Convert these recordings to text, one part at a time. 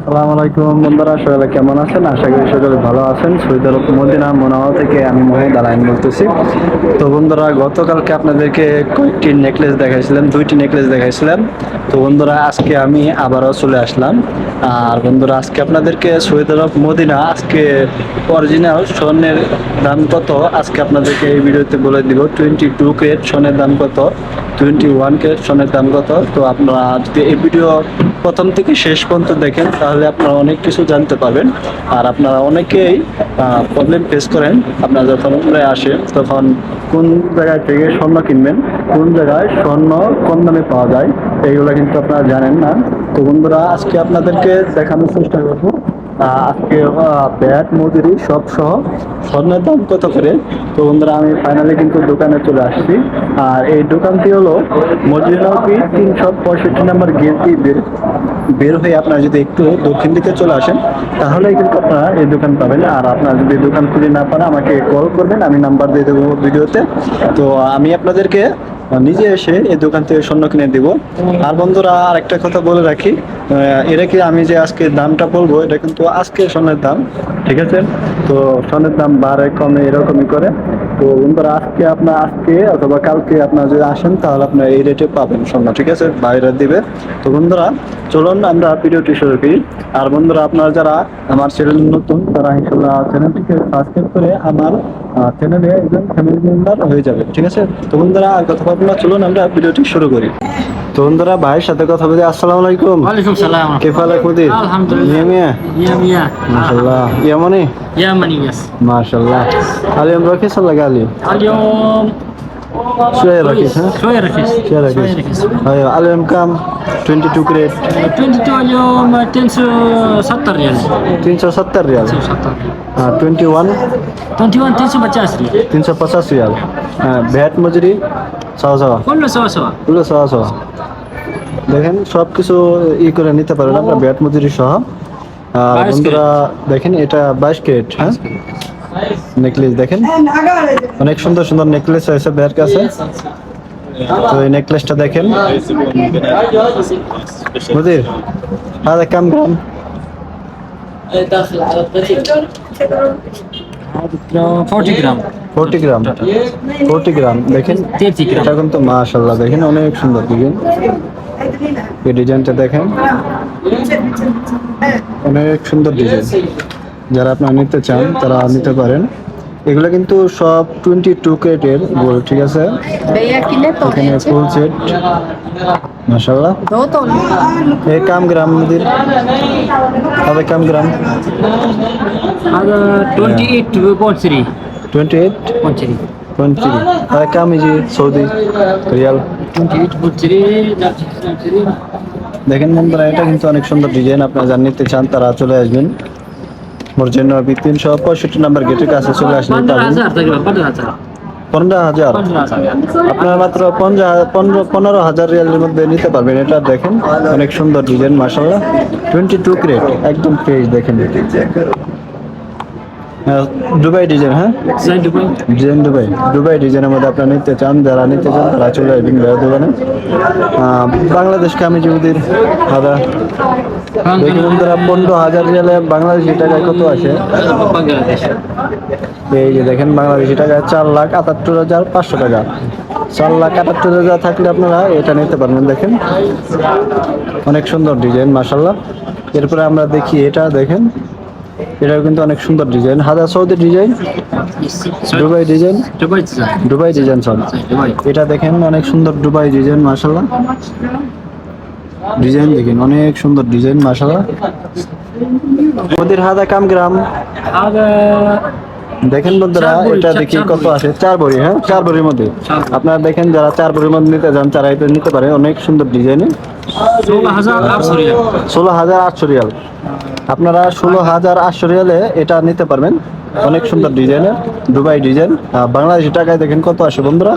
আসসালামু আলাইকুম বন্ধুরা, সবাই কেমন আছেন? আশা করি সকলে ভালো আছেন। সৈয়দ আরব মদিনা মোনাওয়া থেকে আমি মোহিত আলাইন বলতেছি। তো বন্ধুরা, গতকালকে আপনাদেরকে কয়েকটি নেকলেস দেখাইছিলাম, দুইটি নেকলেস দেখাইছিলাম। তো বন্ধুরা, আজকে আমি আবারও চলে আসলাম। আর বন্ধুরা, আজকে আপনাদেরকে সৈয়দ মদিনা, আজকে অরিজিনাল স্বর্ণের দাম কত? আজকে আপনাদেরকে এই ভিডিওতে বলে দিব টোয়েন্টি টু ক্রেট স্বর্ণের দাম কত? টোয়েন্টি ওয়ান ক্রেট স্বর্ণের দাম কত? তো আপনারা যদি এই ভিডিও প্রথম থেকে শেষ পর্যন্ত দেখেন, তাহলে আপনারা অনেক কিছু জানতে পারবেন। আর আপনারা অনেকেই প্রবলেম ফেস করেন, আপনারা যখন উপরে আসে তখন কোন জায়গায় থেকে স্বর্ণ কিনবেন, কোন জায়গায় স্বর্ণ কম দামে পাওয়া যায়, এইগুলো কিন্তু আপনারা জানেন না। তো বন্ধুরা, আজকে আপনাদেরকে দেখানোর চেষ্টা করব আজকে ব্যাট মজুরি সব সহ স্বর্ণের দাম কত করে? তো বন্ধুরা, আমি ফাইনালি কিন্তু দোকানে চলে আসছি। আর এই দোকানটি হলো মজুরি তিনশো পঁয়ষট্টি নম্বর গেটটি বের বের হয়ে আপনারা যদি একটু দক্ষিণ দিকে চলে আসেন, তাহলেই কিন্তু আপনারা এই দোকান পাবেন। আর আপনারা যদি দোকান খুঁজে না পান, আমাকে কল করবেন, আমি নাম্বার দিয়ে দেবো ভিডিওতে। তো আমি আপনাদেরকে নিজে এসে এই দোকান থেকে স্বর্ণ কিনে দিব। আর বন্ধুরা আর একটা কথা বলে রাখি এটা কি আমি যে আজকে দামটা বলব, এটা কিন্তু আজকে স্বর্ণের দাম, ঠিক আছে? তো স্বর্ণের দাম বাড়ে, কমে এরকমই করে। তো বন্ধুরা আজকে আপনার আজকে অথবা কালকে আপনার যদি আসেন তাহলে আপনার এই রেটে পাবেন সোনা ঠিক আছে? বাইরে দিবে। তো বন্ধুরা চলুন আমরা ভিডিওটি শুরু করি। আর বন্ধুরা আপনারা যারা আমার চ্যানেল নতুন তারা ইনশাল্লাহ চ্যানেলটিকে সাবস্ক্রাইব করে আমার চ্যানেলে একজন ফ্যামিলি মেম্বার হয়ে যাবে ঠিক আছে? তো বন্ধুরা আর কথা বলব চলুন আমরা ভিডিওটি শুরু করি। তো বন্ধুরা ভাইয়ের সাথে কথা বলি আসসালাম আলাইকুম। ওয়ালাইকুম সালাম। কেফাল আকমদির আলহামদুলিল্লাহ। মিয়া? ইয়ামানি? ইয়ামানি ইয়াস মাশাআল্লাহ। আলিম রাখিস লাগা يا مني يس ما شاء الله اليوم رخيص ولا غالي؟ اليوم شوية رخيص ها؟ شوية رخيص شوية رخيص ايوه اليوم كم؟ 22 كريت 22 اليوم 370 ريال 370 ريال 370 हाँ 21 21 350 ريال 350 रियाल হ্যাঁ ভ্যাট মজুরি সওয়া সওয়া كله سوا سوا পুরো সওয়া সওয়া দেখেন সব কিছু ই করে নিতে পারেন আপনার ভ্যাট মজুরি সহ আর 22 বন্ধুরা দেখেন এটা বাইশ ক্যারেট হ্যাঁ নেকলেস দেখেন। অনেক সুন্দর সুন্দর নেকলেস রয়েছে বের কাছে। তো এই নেকলেসটা দেখেন। বুঝির হ্যাঁ কাম করুন ফোরটি গ্রাম। ফোরটি গ্রাম। দেখেন। এটা কিন্তু মাশাল্লাহ দেখেন অনেক সুন্দর দেখেন। এই ডিজাইনটা দেখেন। অনেক সুন্দর ডিজাইন। যারা আপনারা নিতে চান তারা নিতে পারেন। এগুলো কিন্তু সব টোয়েন্টি টু ক্রেটের গোল ঠিক আছে? এখানে ফুল সেট কাম গ্রাম মন্দির কাম গ্রাম। টোয়েন্টি টোয়েন্টি এইট কাম সৌদি রিয়াল। টোয়েন্টি দেখেন বন্ধুরা এটা কিন্তু অনেক সুন্দর ডিজাইন আপনারা জান নিতে চান তারা চলে আসবেন। মর্জেন নবী তিনশো পঁয়ষট্টি নাম্বার গেটের কাছে চলে আসলেন পনেরো হাজার আপনার মাত্র পনেরো হাজার রিয়ালের মধ্যে নিতে পারবেন। এটা দেখেন অনেক সুন্দর ডিজাইন মাসাল্লাহ টোয়েন্টি টু ক্রেট একদম ফ্রেশ দেখেন। এটা দুবাই ডিজাইন হ্যাঁ? দুবাই ডিজাইন দুবাই দুবাই ডিজাইনের মধ্যে আপনারা নিতে চান যারা নিতে চান তারা চলে আসবেন দোকানে। বাংলাদেশ কামি জমিদের দাদা বন্ধুরা পনেরো হাজার রিয়ালে বাংলাদেশি টাকায় কত আছে এই যে দেখেন বাংলাদেশি টাকায় চার লাখ আটাত্তর হাজার পাঁচশো টাকা। চার লাখ আটাত্তর হাজার থাকলে আপনারা এটা নিতে পারবেন দেখেন। অনেক সুন্দর ডিজাইন মাসাল্লাহ এরপরে আমরা দেখি এটা দেখেন। এটাও কিন্তু অনেক সুন্দর ডিজাইন। হাজার Saudi design? Dubai design? Dubai design. সব এটা দেখেন অনেক সুন্দর দুবাই ডিজাইন মাসাল্লাহ ডিজাইন দেখেন অনেক সুন্দর ডিজাইন মাসাল্লাহ ওদের হাজার কাম গ্রাম? দেখেন বন্ধুরা এটা দেখি কত আছে? চার বড়ি হ্যাঁ? চার বড়ির মধ্যে। আপনারা দেখেন যারা চার বড়ির মধ্যে নিতে যান তারা এটা নিতে পারে। অনেক সুন্দর ডিজাইনে। ষোলো হাজার আটশো রিয়াল। আপনারা ষোলো হাজার আটশো রিয়ালে এটা নিতে পারবেন। অনেক সুন্দর ডিজাইনের দুবাই ডিজাইন বাংলাদেশি টাকায় দেখেন কত আসে বন্ধুরা?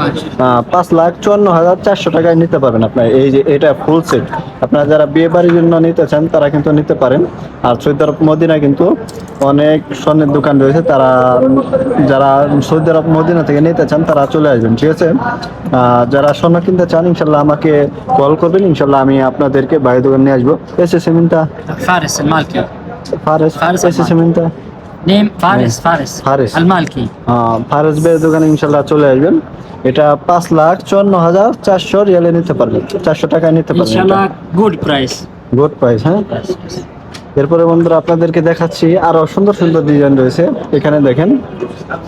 পাঁচ লাখ চুয়ান্ন হাজার চারশো টাকায় নিতে পারবেন আপনার। এই যে এটা ফুল সেট আপনারা যারা বিয়ে বাড়ির জন্য নিতে চান তারা কিন্তু নিতে পারেন। আর সৌদি আরব মদিনা কিন্তু অনেক স্বর্ণের দোকান রয়েছে। তারা যারা সৌদি আরব মদিনা থেকে নিতে চান তারা চলে আসবেন ঠিক আছে? যারা স্বর্ণ কিনতে চান ইনশাল্লাহ আমাকে কল করবেন। ইনশাল্লাহ আমি আপনাদেরকে বাড়ির দোকান নিয়ে আসব। এসে সিমেন্টটা ফারেস ফারেস এসে সিমেন্টটা নেম ফারেস ফারেস ফারেস আল মালকি ফারেস বের দোকানে ইনশাআল্লাহ চলে আসবেন। এটা পাঁচ লাখ চুয়ান্ন হাজার চারশো রিয়ালে নিতে পারবেন চারশো টাকায় নিতে পারবেন গুড প্রাইস গুড প্রাইস হ্যাঁ? এরপরে বন্ধুরা আপনাদেরকে দেখাচ্ছি আরও সুন্দর সুন্দর ডিজাইন রয়েছে। এখানে দেখেন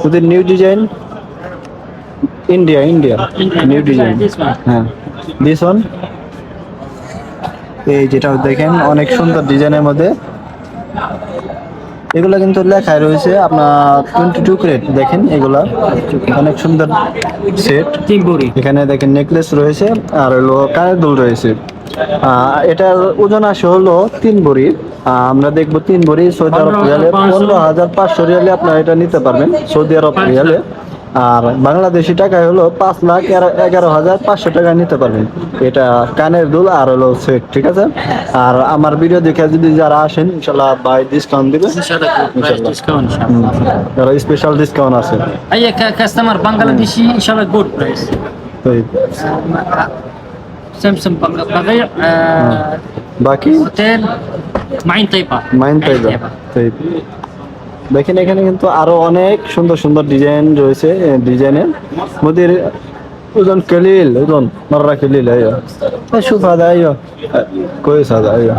ওদের new design India India new design হ্যাঁ দিস ওয়ান এই যেটা দেখেন অনেক সুন্দর ডিজাইনের মধ্যে। এগুলো কিন্তু লেখায় রয়েছে আপনার টোয়েন্টি টু ক্রেট দেখেন এগুলা। অনেক সুন্দর সেট এখানে দেখেন নেকলেস রয়েছে আর হলো কায়দুল রয়েছে। এটার ওজন আসে হলো তিন বড়ি। আমরা দেখব তিন বড়ি সৌদি আরব রিয়ালে পনেরো হাজার পাঁচশো রিয়ালে আপনার এটা নিতে পারবেন সৌদি আরব রিয়ালে। আর বাংলাদেশি টাকায় হলো পাঁচ লাখ এরা- এগারো হাজার পাঁচশো টাকায় নিতে পারবেন এটা কানের দুল আর হলো সেট ঠিক আছে আর আমার ভিডিও দেখে যদি যারা আসেন ইনশাল্লাহ বাই ডিসকাউন্ট দিবে ان شاء الله good برايس ديسكاونت ان شاء الله যারা স্পেশাল ডিসকাউন্ট আছে اي ك- كاستمر بنغلاديشي ان شاء الله جود برايس তো এই سمسم بغ- بغيع آه، বাকি اوتيل معين طيبه মাইন্ড পাইবা তাই দেখেন এখানে কিন্তু আরও অনেক সুন্দর সুন্দর ডিজাইন রয়েছে ডিজাইনের মোদির ওজন কলিল ওজন নররা কলিল সুফা আইয়া। কয়েস আইয়া।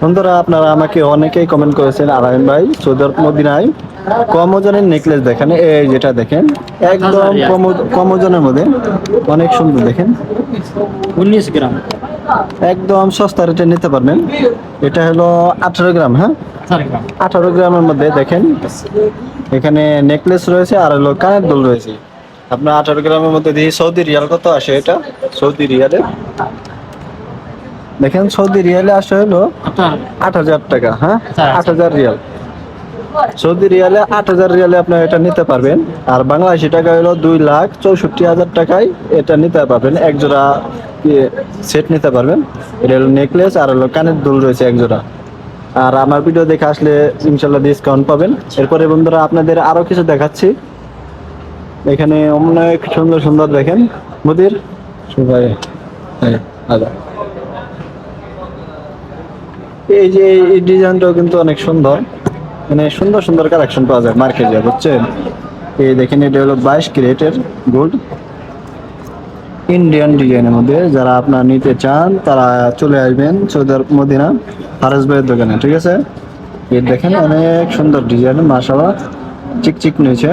বন্ধুরা, আপনারা আমাকে অনেকেই কমেন্ট করেছেন আরামিন ভাই সৌদর মদিনায়। কম ওজনের নেকলেস দেখেন, এই যেটা দেখেন, একদম কম ওজনের মধ্যে। অনেক সুন্দর দেখেন। উনিশ গ্রাম। একদম সস্তা রেটে নিতে পারবেন। এটা হলো আঠারো গ্রাম হ্যাঁ? আঠারো গ্রামের মধ্যে দেখেন। এখানে নেকলেস রয়েছে আর হলো কানের দোল রয়েছে। আপনার আঠারো গ্রামের মধ্যে দিয়ে সৌদি রিয়াল কত আসে এটা? সৌদি রিয়ালে। দেখেন সৌদি রিয়ালে আসে হলো আট হাজার টাকা হ্যাঁ? আচ্ছা, আচ্ছা। আট হাজার রিয়াল। সৌদি রিয়ালে আট হাজার রিয়ালে আপনার এটা নিতে পারবেন। আর বাংলাদেশি টাকা হলো দুই লাখ চৌষট্টি হাজার টাকায় এটা নিতে পারবেন। একজোড়া সেট নিতে পারবেন? এটা হলো নেকলেস আর হলো কানের দুল রয়েছে এক জোড়া। আর আমার ভিডিও দেখে আসলে ইনশাল্লাহ ডিসকাউন্ট পাবেন। এরপরে বন্ধুরা আপনাদের আরও কিছু দেখাচ্ছি। এখানে অনেক সুন্দর সুন্দর দেখেন। মুদির? সবাই এই, আদা। এই যে এই ডিজাইনটাও কিন্তু অনেক সুন্দর। মানে সুন্দর সুন্দর কালেকশন পাওয়া যায় মার্কেটে বুঝছেন? এই দেখেন এটা হলো বাইশ ক্যারেটের গোল্ড ইন্ডিয়ান ডিজাইনের মধ্যে যারা আপনার নিতে চান তারা চলে আসবেন সৌদার মদিনা ফারেজ ভাইয়ের দোকানে ঠিক আছে? এর দেখেন অনেক সুন্দর ডিজাইন মাসাবা চিকচিক নিয়েছে।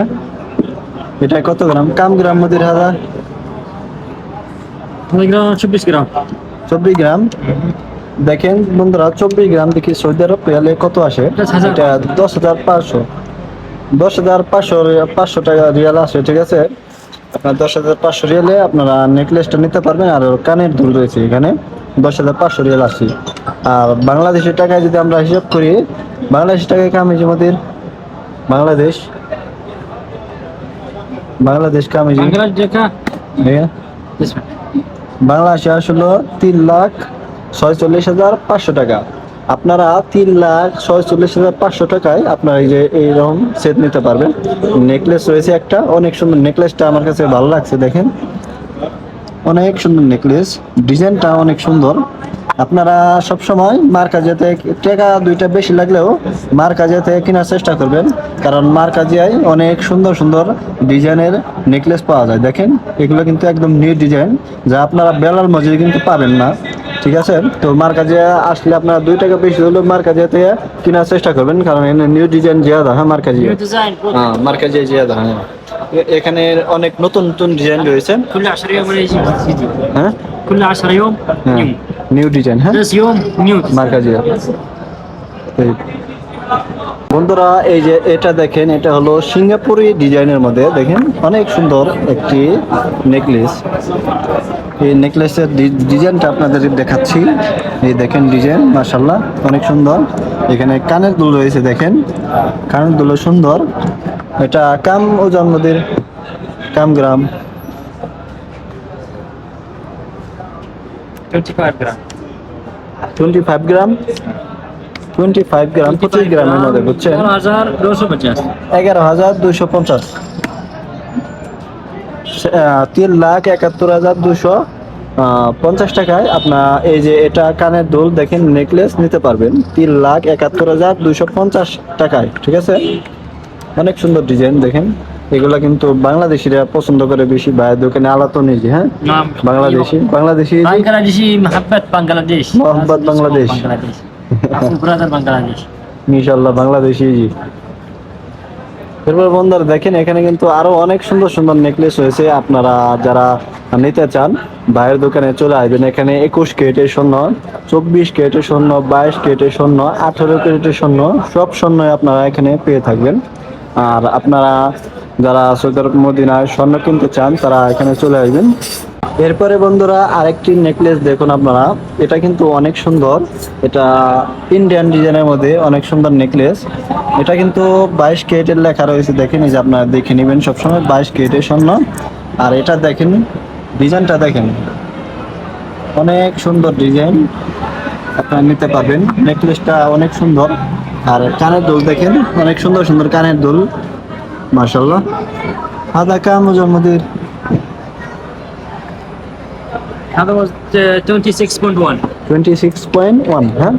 এটা কত গ্রাম? কাম গ্রাম মদির হাজার? চব্বিশ গ্রাম। চব্বিশ গ্রাম। দেখেন বন্ধুরা চব্বিশ গ্রাম দেখি সৌদি আরব পেয়ালে কত আসে? এটা দশ হাজার পাঁচশো। দশ হাজার পাঁচশো পাঁচশো টাকা রিয়াল আসে ঠিক আছে? আপনার দশ হাজার পাঁচশো রিয়ালে আপনারা নেকলেসটা নিতে পারবেন আর কানের দুল রয়েছে এখানে। দশ হাজার পাঁচশো রিয়াল আসি আর বাংলাদেশের টাকায় যদি আমরা হিসাব করি বাংলাদেশের টাকায় কামিজ আমাদের বাংলাদেশ। বাংলাদেশ কামিজ। বাংলাদেশে আসলো তিন লাখ ছয়চল্লিশ হাজার পাঁচশো টাকা। আপনারা তিন লাখ ছয়চল্লিশ হাজার পাঁচশো টাকায় আপনারা এই যে এইরকম সেট নিতে পারবেন। নেকলেস রয়েছে একটা, অনেক সুন্দর নেকলেসটা আমার কাছে ভালো লাগছে, দেখেন। অনেক সুন্দর নেকলেস ডিজাইনটা অনেক সুন্দর। আপনারা সব সময় মার কাজেতে টাকা দুইটা বেশি লাগলেও মার কাজেতে কেনার চেষ্টা করবেন, কারণ মার কাজিয়ায় অনেক সুন্দর সুন্দর ডিজাইনের নেকলেস পাওয়া যায়। দেখেন, এগুলো কিন্তু একদম নিউ ডিজাইন যা আপনারা বেলার মজুরি কিন্তু পাবেন না। ঠিক আছে? তো মার কাজে আসলে আপনারা দুই টাকা বেশি হলেও মার কাজে থেকে কেনার চেষ্টা করবেন কারণ এখানে নিউ ডিজাইন জিয়াদা হ্যাঁ মার্কাজিয়া হ্যাঁ মার কাজে জিয়াদা হ্যাঁ। এখানে অনেক নতুন নতুন ডিজাইন রয়েছে। হ্যাঁ? নিউ ডিজাইন হ্যাঁ, হ্যাঁ? মার কাজে বন্ধুরা এই যে এটা দেখেন এটা হলো সিঙ্গাপুরি ডিজাইনের মধ্যে দেখেন অনেক সুন্দর একটি নেকলেস। এই নেকলেসের ডিজাইনটা আপনাদের দেখাচ্ছি। এই দেখেন ডিজাইন মাশাল্লাহ অনেক সুন্দর। এখানে কানের দুল রয়েছে দেখেন কানের দুল সুন্দর। এটা কাম ওজন নদীর কাম gram. 25 gram twenty five gram twenty five gram পঁচিশ গ্রামের মধ্যে বুঝছেন? এগারো হাজার দুশো পঞ্চাশ। তিন লাখ একাত্তর হাজার দুশো পঞ্চাশ টাকায় আপনার এই যে এটা কানের দুল দেখেন নেকলেস নিতে পারবেন। তিন লাখ একাত্তর হাজার দুশো পঞ্চাশ টাকায় ঠিক আছে? অনেক সুন্দর ডিজাইন দেখেন। এগুলা কিন্তু বাংলাদেশিরা পছন্দ করে বেশি বাইরের দোকানে আলাদা নিজে হ্যাঁ? বাংলাদেশি বাংলাদেশি বাংলাদেশি মোহাম্মত বাংলাদেশ। মোহাম্মত বাংলাদেশ। ইনশাল্লাহ বাংলাদেশি। জি। এরপর দেখেন, এখানে কিন্তু আরও অনেক সুন্দর সুন্দর নেকলেস হয়েছে আপনারা যারা নিতে চান বাইরের দোকানে চলে আসবেন। এখানে একুশ কেটের স্বর্ণ, চব্বিশ কেটের স্বর্ণ, বাইশ কেটের স্বর্ণ, আঠারো কেটের স্বর্ণ, সব স্বর্ণ আপনারা এখানে পেয়ে থাকবেন। আর আপনারা যারা সৈয়দ মদিনায় স্বর্ণ কিনতে চান, তারা এখানে চলে আসবেন। এরপরে বন্ধুরা, আরেকটি নেকলেস দেখুন আপনারা। এটা কিন্তু অনেক সুন্দর। এটা ইন্ডিয়ান ডিজাইনের মধ্যে অনেক সুন্দর নেকলেস এটা কিন্তু বাইশ কেটের লেখা রয়েছে। দেখেন যে আপনারা দেখে নেবেন সবসময় বাইশ কেটের স্বর্ণ। আর এটা দেখেন, ডিজাইনটা দেখেন। অনেক সুন্দর ডিজাইন আপনারা নিতে পারবেন। নেকলেসটা অনেক সুন্দর। আর কানের দুল দেখেন, অনেক সুন্দর সুন্দর কানের দুল। মাশাল্লাহ হাদা কামুজম্মদের Another was the 26.1. 26.1 হ্যাঁ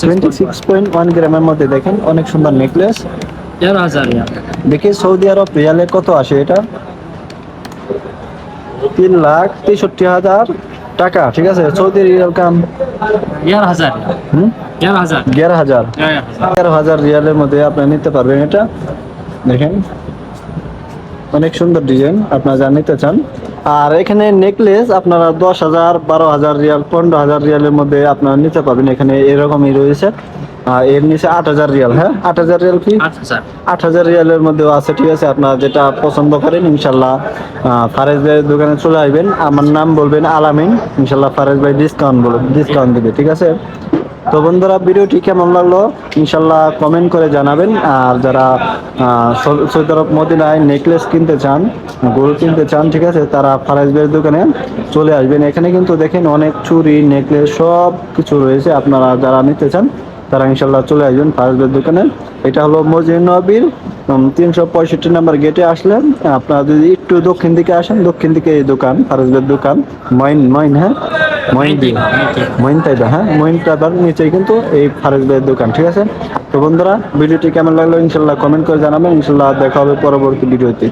26.1 গ্রামের মধ্যে দেখেন অনেক সুন্দর নেকলেস দেখি সৌদি আরব রিয়ালে কত আসে এটা? তিন লাখ তেষট্টি হাজার টাকা ঠিক আছে? সৌদি রিয়াল এগারো হাজার হুম? এগারো হাজার। এগারো হাজার। রিয়ালের মধ্যে আপনি নিতে পারবেন এটা। দেখেন। অনেক সুন্দর ডিজাইন আপনার যা নিতে চান আর এখানে নেকলেস আপনারা দশ হাজার বারো হাজার রিয়াল পনেরো হাজার রিয়ালের মধ্যে আপনারা নিতে পারবেন। এখানে এরকমই রয়েছে। এর নিচে আট হাজার রিয়াল হ্যাঁ? আট হাজার রিয়াল কি? আট হাজার। আট হাজার রিয়ালের মধ্যেও আছে ঠিক আছে? আপনারা যেটা পছন্দ করেন ইনশাল্লাহ ফারেজ ভাইয়ের দোকানে চলে আসবেন। আমার নাম বলবেন আলামিন। ইনশাল্লাহ ফারেজ ভাই ডিসকাউন্ট বলবেন ডিসকাউন্ট দিবে ঠিক আছে? তো বন্ধুরা, ভিডিওটি কেমন লাগল? ইনশাল্লাহ কমেন্ট করে জানাবেন। আর যারা সৌদি আরব মদিনায় নেকলেস কিনতে চান, গরু কিনতে চান, ঠিক আছে, তারা ফারেজ ভাইয়ের দোকানে চলে আসবেন। এখানে কিন্তু দেখেন অনেক চুরি নেকলেস সব কিছু রয়েছে। আপনারা যারা নিতে চান, তারা ইনশাল্লাহ চলে আসবেন ফারেজবের দোকানে। এটা হলো মসজিদ নবীর তিনশো পঁয়ষট্টি নাম্বার গেটে আসলেন। আপনারা যদি একটু দক্ষিণ দিকে আসেন, দক্ষিণ দিকে এই দোকান ফারেজবের দোকান মাইন মইন হ্যাঁ? মইন দি তাইবা হ্যাঁ? মহিন তাইবার নিচেই কিন্তু এই ফারেজবের দোকান, ঠিক আছে? তো বন্ধুরা, ভিডিওটি কেমন লাগল ইনশাল্লাহ কমেন্ট করে জানাবেন। ইনশাল্লাহ দেখা হবে পরবর্তী ভিডিওতে।